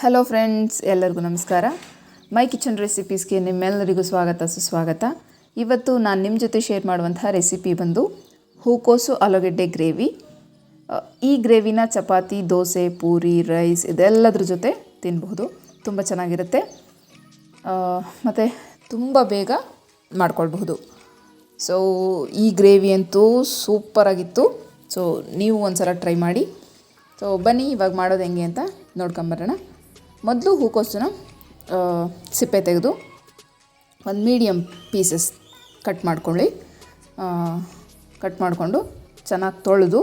Hello friends ಎಲ್ಲರಿಗೂ ನಮಸ್ಕಾರ. ಮೈ kitchen ರೆಸಿಪೀಸ್ಗೆ ನಿಮ್ಮೆಲ್ಲರಿಗೂ ಸ್ವಾಗತ, ಸುಸ್ವಾಗತ. ಇವತ್ತು ನಾನು ನಿಮ್ಮ ಜೊತೆ ಶೇರ್ ಮಾಡುವಂತಹ ರೆಸಿಪಿ ಬಂದು ಹೂಕೋಸು ಆಲೂಗೆಡ್ಡೆ ಗ್ರೇವಿ ಈ ಗ್ರೇವಿನ ಚಪಾತಿ, ದೋಸೆ, ಪೂರಿ ರೈಸ್ ಇದೆಲ್ಲದ್ರ ಜೊತೆ ತಿನ್ನಬಹುದು ತುಂಬ ಚೆನ್ನಾಗಿರುತ್ತೆ. ಮತ್ತು ತುಂಬ ಬೇಗ ಮಾಡ್ಕೊಳ್ಬಹುದು. ಸೊ ಈ ಗ್ರೇವಿ ಅಂತೂ ಸೂಪರಾಗಿತ್ತು ಸೊ ನೀವು ಒಂದು ಸಲ ಟ್ರೈ ಮಾಡಿ. ಸೊ ಬನ್ನಿ, ಇವಾಗ ಮಾಡೋದು ಹೆಂಗೆ ಅಂತ ನೋಡ್ಕೊಂಬರೋಣ. ಮೊದಲು ಹೂಕೋಸನ್ನ ಸಿಪ್ಪೆ ತೆಗೆದು ಒಂದು ಮೀಡಿಯಮ್ ಪೀಸಸ್ ಕಟ್ ಮಾಡ್ಕೊಳ್ಳಿ. ಕಟ್ ಮಾಡಿಕೊಂಡು ಚೆನ್ನಾಗಿ ತೊಳೆದು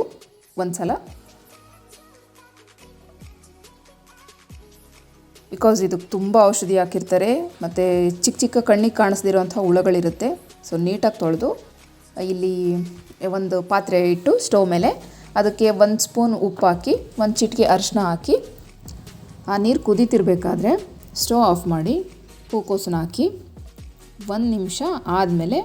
ಒಂದು ಸಲ ಬಿಕಾಸ್ ಇದಕ್ಕೆ ತುಂಬ ಔಷಧಿ ಹಾಕಿರ್ತಾರೆ, ಮತ್ತು ಚಿಕ್ಕ ಚಿಕ್ಕ ಕಣ್ಣಿಗೆ ಕಾಣಿಸ್ದಿರೋಂಥ ಹುಳಗಳಿರುತ್ತೆ ಸೊ ನೀಟಾಗಿ ತೊಳೆದು, ಇಲ್ಲಿ ಒಂದು ಪಾತ್ರೆ ಇಟ್ಟು ಸ್ಟವ್ ಮೇಲೆ, ಅದಕ್ಕೆ ಒಂದು ಸ್ಪೂನ್ ಉಪ್ಪು ಹಾಕಿ, ಒಂದು ಚಿಟಿಕೆ ಅರಿಶಿನ ಹಾಕಿ ಆ ನೀರು ಕುದೀತಿರ್ಬೇಕಾದ್ರೆ ಸ್ಟವ್ ಆಫ್ ಮಾಡಿ ಹೂಕೋಸನ್ನ ಹಾಕಿ ಒಂದು ನಿಮಿಷ ಆದಮೇಲೆ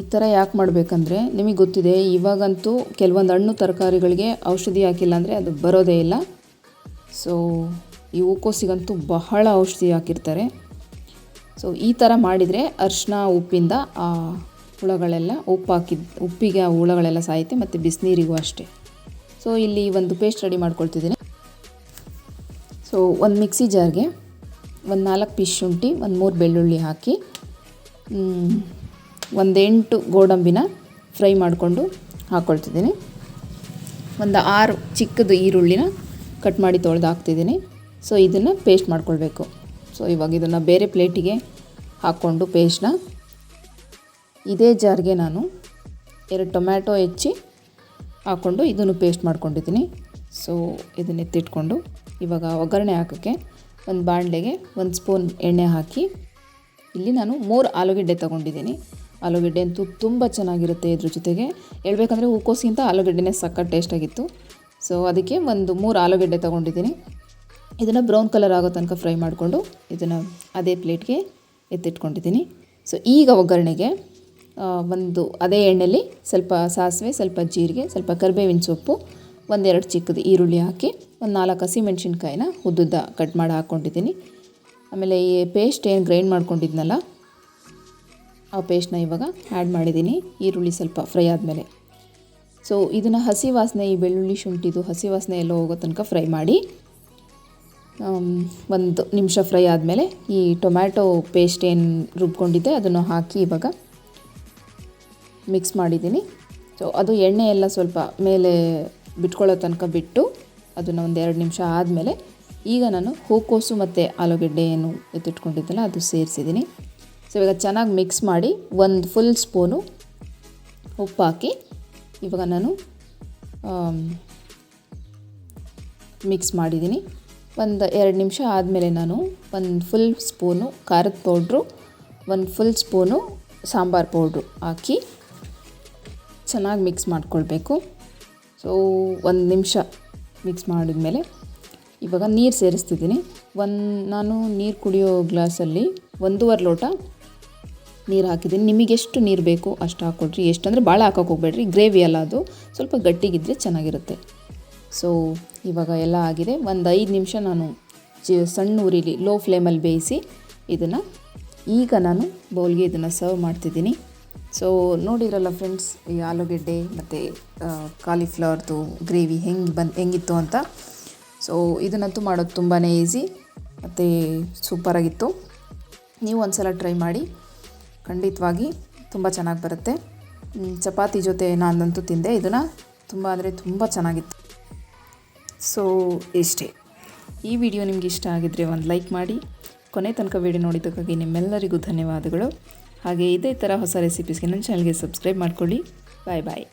ಈ ಥರ ಯಾಕೆ ಮಾಡಬೇಕಂದ್ರೆ ನಿಮಗೆ ಗೊತ್ತಿದೆ, ಇವಾಗಂತೂ ಕೆಲವೊಂದು ಹಣ್ಣು ತರಕಾರಿಗಳಿಗೆ ಔಷಧಿ ಹಾಕಿಲ್ಲ ಅಂದರೆ ಅದು ಬರೋದೇ ಇಲ್ಲ. ಸೊ ಈ ಹೂಕೋಸಿಗಂತೂ ಬಹಳ ಔಷಧಿ ಹಾಕಿರ್ತಾರೆ. ಸೊ ಈ ಥರ ಮಾಡಿದರೆ ಅರ್ಶಿನ ಉಪ್ಪಿಂದ ಆ ಹುಳಗಳೆಲ್ಲ ಉಪ್ಪು ಉಪ್ಪಿಗೆ ಆ ಹುಳಗಳೆಲ್ಲ ಸಾಯುತ್ತೆ ಮತ್ತು ಬಿಸಿನೀರಿಗೂ ಅಷ್ಟೇ. ಸೊ ಇಲ್ಲಿ ಒಂದು ಪೇಸ್ಟ್ ರೆಡಿ ಮಾಡ್ಕೊಳ್ತಿದ್ದೀನಿ. ಸೊ ಒಂದು ಮಿಕ್ಸಿ ಜಾರ್ಗೆ ಒಂದು ನಾಲ್ಕು ಪೀಸ್ ಶುಂಠಿ, ಒಂದು ಮೂರು ಬೆಳ್ಳುಳ್ಳಿ ಹಾಕಿ ಒಂದು ಎಂಟು ಗೋಡಂಬಿನ ಫ್ರೈ ಮಾಡಿಕೊಂಡು ಹಾಕ್ಕೊಳ್ತಿದ್ದೀನಿ ಒಂದು ಆರು ಚಿಕ್ಕದು ಈರುಳ್ಳಿನ ಕಟ್ ಮಾಡಿ ತೊಳೆದು ಹಾಕ್ತಿದ್ದೀನಿ. ಸೊ ಇದನ್ನು ಪೇಸ್ಟ್ ಮಾಡ್ಕೊಳ್ಬೇಕು. ಸೊ ಇವಾಗ ಇದನ್ನು ಬೇರೆ ಪ್ಲೇಟಿಗೆ ಹಾಕ್ಕೊಂಡು ಪೇಸ್ಟ್ನ ಇದೇ ಜಾರ್ಗೆ ನಾನು ಎರಡು ಟೊಮ್ಯಾಟೊ ಹೆಚ್ಚಿ ಹಾಕ್ಕೊಂಡು ಇದನ್ನು ಪೇಸ್ಟ್ ಮಾಡ್ಕೊಂಡಿದ್ದೀನಿ. ಸೊ ಇದನ್ನ ಎತ್ತಿಟ್ಕೊಂಡು ಇವಾಗ ಒಗ್ಗರಣೆ ಹಾಕೋಕ್ಕೆ ಒಂದು ಬಾಣಲೆಗೆ ಒಂದು ಸ್ಪೂನ್ ಎಣ್ಣೆ ಹಾಕಿ. ಇಲ್ಲಿ ನಾನು ಮೂರು ಆಲೂಗೆಡ್ಡೆ ತೊಗೊಂಡಿದ್ದೀನಿ. ಆಲೂಗೆಡ್ಡೆ ಅಂತೂ ತುಂಬ ಚೆನ್ನಾಗಿರುತ್ತೆ ಇದ್ರ ಜೊತೆಗೆ. ಹೇಳ್ಬೇಕಂದ್ರೆ ಹೂಕೋಸಿಗಿಂತ ಆಲೂಗೆಡ್ಡೆನೇ ಸಕ್ಕ ಟೇಸ್ಟಾಗಿತ್ತು ಸೊ ಅದಕ್ಕೆ ಒಂದು ಮೂರು ಆಲೂಗೆಡ್ಡೆ ತೊಗೊಂಡಿದ್ದೀನಿ. ಇದನ್ನು ಬ್ರೌನ್ ಕಲರ್ ಆಗೋ ತನಕ ಫ್ರೈ ಮಾಡಿಕೊಂಡು ಇದನ್ನು ಅದೇ ಪ್ಲೇಟ್ಗೆ ಎತ್ತಿಟ್ಕೊಂಡಿದ್ದೀನಿ. ಸೊ ಈಗ ಒಗ್ಗರಣೆಗೆ ಒಂದು ಅದೇ ಎಣ್ಣೆಯಲ್ಲಿ ಸ್ವಲ್ಪ ಸಾಸಿವೆ, ಸ್ವಲ್ಪ ಜೀರಿಗೆ, ಸ್ವಲ್ಪ ಕರಿಬೇವಿನ ಸೊಪ್ಪು ಒಂದೆರಡು ಚಿಕ್ಕದು ಈರುಳ್ಳಿ ಹಾಕಿ, ಒಂದು ನಾಲ್ಕು ಹಸಿಮೆಣ್ಸಿನ್ಕಾಯಿನ ಉದ್ದುದ್ದ ಕಟ್ ಮಾಡಿ ಹಾಕ್ಕೊಂಡಿದ್ದೀನಿ ಆಮೇಲೆ ಈ ಪೇಸ್ಟ್ ಏನು ಗ್ರೈಂಡ್ ಮಾಡ್ಕೊಂಡಿದ್ನಲ್ಲ, ಆ ಪೇಸ್ಟ್ನ ಇವಾಗ ಆ್ಯಡ್ ಮಾಡಿದ್ದೀನಿ. ಈರುಳ್ಳಿ ಸ್ವಲ್ಪ ಫ್ರೈ ಆದಮೇಲೆ. ಸೊ ಇದನ್ನು ಹಸಿ ವಾಸನೆ, ಈ ಬೆಳ್ಳುಳ್ಳಿ ಶುಂಠಿದು ಹಸಿ ವಾಸನೆ ಎಲ್ಲ ಹೋಗೋ ತನಕ ಫ್ರೈ ಮಾಡಿ ಒಂದು ನಿಮಿಷ ಫ್ರೈ ಆದಮೇಲೆ ಈ ಟೊಮ್ಯಾಟೊ ಪೇಸ್ಟ್ ಏನು ರುಬ್ಕೊಂಡಿದ್ದೆ ಅದನ್ನು ಹಾಕಿ ಇವಾಗ ಮಿಕ್ಸ್ ಮಾಡಿದ್ದೀನಿ. ಸೊ ಅದು ಎಣ್ಣೆ ಎಲ್ಲ ಸ್ವಲ್ಪ ಮೇಲೆ ಬಿಟ್ಕೊಳ್ಳೋ ತನಕ ಬಿಟ್ಟು ಅದನ್ನು ಒಂದು ಎರಡು ನಿಮಿಷ ಆದಮೇಲೆ ಈಗ ನಾನು ಹೂಕೋಸು ಮತ್ತು ಆಲೂಗೆಡ್ಡೆ ಏನು ಎತ್ತಿಟ್ಕೊಂಡಿದ್ದಲ್ಲ ಅದು ಸೇರಿಸಿದ್ದೀನಿ. ಸೊ ಇವಾಗ ಚೆನ್ನಾಗಿ ಮಿಕ್ಸ್ ಮಾಡಿ ಒಂದು ಫುಲ್ ಸ್ಪೂನು ಉಪ್ಪು ಹಾಕಿ ಇವಾಗ ನಾನು ಮಿಕ್ಸ್ ಮಾಡಿದ್ದೀನಿ. ಒಂದು ಎರಡು ನಿಮಿಷ ಆದಮೇಲೆ ನಾನು ಒಂದು ಫುಲ್ ಸ್ಪೂನು ಖಾರದ ಪೌಡ್ರು ಒಂದು ಫುಲ್ ಸ್ಪೂನು ಸಾಂಬಾರು ಪೌಡ್ರು ಹಾಕಿ ಚೆನ್ನಾಗಿ ಮಿಕ್ಸ್ ಮಾಡ್ಕೊಳ್ಬೇಕು. ಸೊ ಒಂದು ನಿಮಿಷ ಮಿಕ್ಸ್ ಮಾಡಿದ್ಮೇಲೆ ಇವಾಗ ನೀರು ಸೇರಿಸ್ತಿದ್ದೀನಿ. ಒಂದು, ನಾನು ನೀರು ಕುಡಿಯೋ ಗ್ಲಾಸಲ್ಲಿ ಒಂದೂವರೆ ಲೋಟ ನೀರು ಹಾಕಿದ್ದೀನಿ. ನಿಮಗೆ ಎಷ್ಟು ನೀರು ಬೇಕು ಅಷ್ಟು ಹಾಕ್ಕೊಡ್ರಿ ಎಷ್ಟು ಅಂದರೆ ಭಾಳ ಹಾಕೋಕೆ ಹೋಗ್ಬೇಡ್ರಿ. ಗ್ರೇವಿ ಅಲ್ಲ ಅದು. ಸ್ವಲ್ಪ ಗಟ್ಟಿಗಿದ್ದರೆ ಚೆನ್ನಾಗಿರುತ್ತೆ. ಸೊ ಇವಾಗ ಎಲ್ಲ ಆಗಿದೆ. ಒಂದು ಐದು ನಿಮಿಷ ನಾನು ಜಿ, ಸಣ್ಣ ಉರಿಲಿ ಲೋ ಫ್ಲೇಮಲ್ಲಿ ಬೇಯಿಸಿ ಇದನ್ನು ಈಗ ನಾನು ಬೌಲ್ಗೆ ಇದನ್ನು ಸರ್ವ್ ಮಾಡ್ತಿದ್ದೀನಿ. ಸೊ ನೋಡಿರಲ್ಲ ಫ್ರೆಂಡ್ಸ್ ಈ ಆಲೂಗೆಡ್ಡೆ ಮತ್ತು ಕಾಲಿಫ್ಲವರ್ದು ಗ್ರೇವಿ ಹೆಂಗೆ ಬಂದು, ಹೆಂಗಿತ್ತು ಅಂತ. ಸೊ ಇದನ್ನಂತೂ ಮಾಡೋದು ತುಂಬಾ ಈಸಿ ಮತ್ತು ಸೂಪರಾಗಿತ್ತು ನೀವು ಒಂದು ಸಲ ಟ್ರೈ ಮಾಡಿ, ಖಂಡಿತವಾಗಿ ತುಂಬ ಚೆನ್ನಾಗಿ ಬರುತ್ತೆ. ಚಪಾತಿ ಜೊತೆ ನಾನಂತೂ ತಿಂದೆ, ಇದನ್ನು ತುಂಬ ಅಂದರೆ ತುಂಬ ಚೆನ್ನಾಗಿತ್ತು. ಸೊ ಇಷ್ಟೇ. ಈ ವಿಡಿಯೋ ನಿಮಗೆ ಇಷ್ಟ ಆಗಿದ್ದರೆ ಒಂದು ಲೈಕ್ ಮಾಡಿ, ಕೊನೆ ತನಕ ವಿಡಿಯೋ ನೋಡಿದ್ದಕ್ಕಾಗಿ ನಿಮ್ಮೆಲ್ಲರಿಗೂ ಧನ್ಯವಾದಗಳು. ಹಾಗೆ ಇದೇ ಥರ ಹೊಸ ರೆಸಿಪೀಸ್ಗೆ ನನ್ನ ಚಾನಲ್ಗೆ ಸಬ್ಸ್ಕ್ರೈಬ್ ಮಾಡ್ಕೊಳ್ಳಿ. ಬಾಯ್ ಬಾಯ್